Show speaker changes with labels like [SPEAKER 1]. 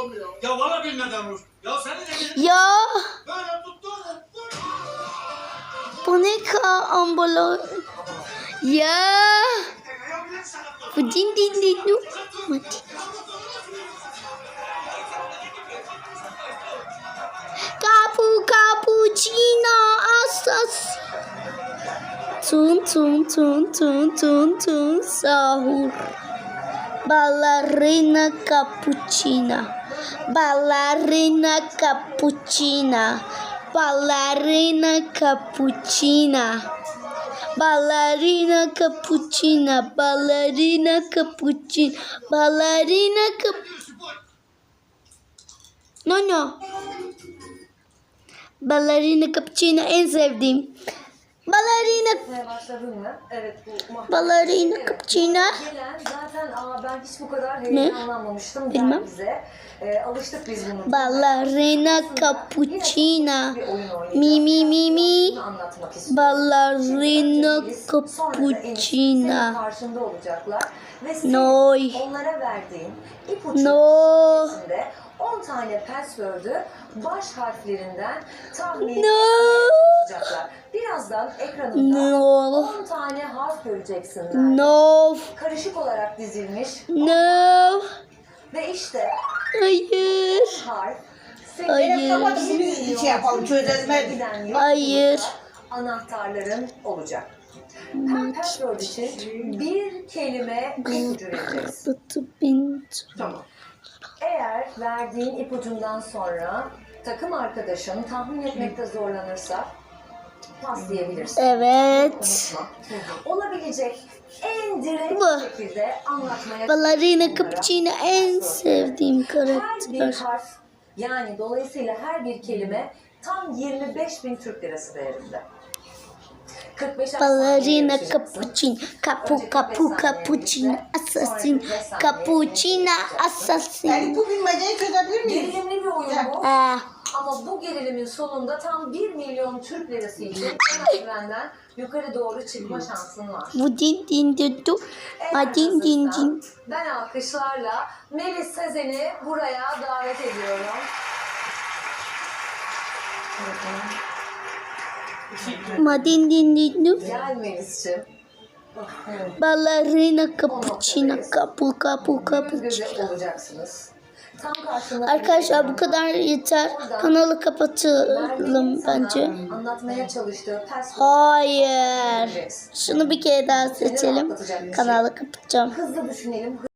[SPEAKER 1] olmuyor.
[SPEAKER 2] Ya valla bilmeden vur. Ya seni de bir
[SPEAKER 3] Ya
[SPEAKER 2] böyle tuttu.
[SPEAKER 3] Bu ne ka ambalo? Ya bu din din din. Kapu cappuccino asas. Tun tun tun tun tun tun sahur. Ballerina cappuccina. Ballerina cappuccina. Ballerina cappuccina. Ballerina cappuccina. Ballerina cappuccina. Ballerina cap... No no. Ballerina cappuccina en sevdiğim.
[SPEAKER 4] Başladın mı? Evet bu mahkeme-
[SPEAKER 3] Ballerina
[SPEAKER 4] Evet,
[SPEAKER 3] cappuccino.
[SPEAKER 4] Gelen zaten aa ben hiç bu kadar heyecanlanmamıştım
[SPEAKER 3] Bilmem.
[SPEAKER 4] bize. Ee, alıştık biz bunu.
[SPEAKER 3] Ballerina
[SPEAKER 4] oynayacağız.
[SPEAKER 3] Mi mi mi mi. Ballerina cappuccina.
[SPEAKER 4] karşında olacaklar. Ve senin onlara verdiğin ipucu
[SPEAKER 3] No.
[SPEAKER 4] içerisinde 10 tane password'ü baş harflerinden tahmin
[SPEAKER 3] No.
[SPEAKER 4] Çalışacaklar. Birazdan ekranında
[SPEAKER 3] No.
[SPEAKER 4] 10 tane harf göreceksin.
[SPEAKER 3] No.
[SPEAKER 4] Karışık olarak dizilmiş
[SPEAKER 3] No.
[SPEAKER 4] ve işte
[SPEAKER 3] Hayır.
[SPEAKER 4] harf
[SPEAKER 3] Hayır.
[SPEAKER 1] Bunu şey yapalım
[SPEAKER 4] yol
[SPEAKER 3] Hayır.
[SPEAKER 4] anahtarların olacak. Her password için bir kelime ipucu
[SPEAKER 3] bin.
[SPEAKER 1] Tamam.
[SPEAKER 4] Eğer verdiğin ipucundan sonra takım arkadaşın tahmin etmekte zorlanırsa pas diyebilirsin.
[SPEAKER 3] Evet.
[SPEAKER 4] Olabilecek en direkt
[SPEAKER 3] Bu.
[SPEAKER 4] şekilde anlatmaya
[SPEAKER 3] Ballerina cappuccino en sevdiğim
[SPEAKER 4] Her bir
[SPEAKER 3] karakter.
[SPEAKER 4] harf yani dolayısıyla her bir kelime tam 25 bin Türk lirası değerinde. 45
[SPEAKER 3] Ballerina cappuccino, capu capu cappuccino, assassin, cappuccino,
[SPEAKER 1] Yani
[SPEAKER 3] assassin.
[SPEAKER 1] bu bilmeceyi çözebilir miyiz?
[SPEAKER 4] Gerilimli bir oyun bu.
[SPEAKER 3] Ah,
[SPEAKER 4] Ama bu gerilimin sonunda tam 1 milyon Türk lirası için merdivenden yukarı doğru çıkma şansın var.
[SPEAKER 3] bu din din din du, din din din.
[SPEAKER 4] Ben alkışlarla Melis Sezen'i buraya davet ediyorum.
[SPEAKER 3] Ma din din din du.
[SPEAKER 4] Gel Melis'ciğim.
[SPEAKER 3] Ballerina cappuccino, capu capu
[SPEAKER 4] göze olacaksınız.
[SPEAKER 3] Arkadaşlar bu kadar yeter. Kanalı kapatalım bence. Hayır. Şunu bir kere daha seçelim. Kanalı kapatacağım.
[SPEAKER 4] Hızlı düşünelim.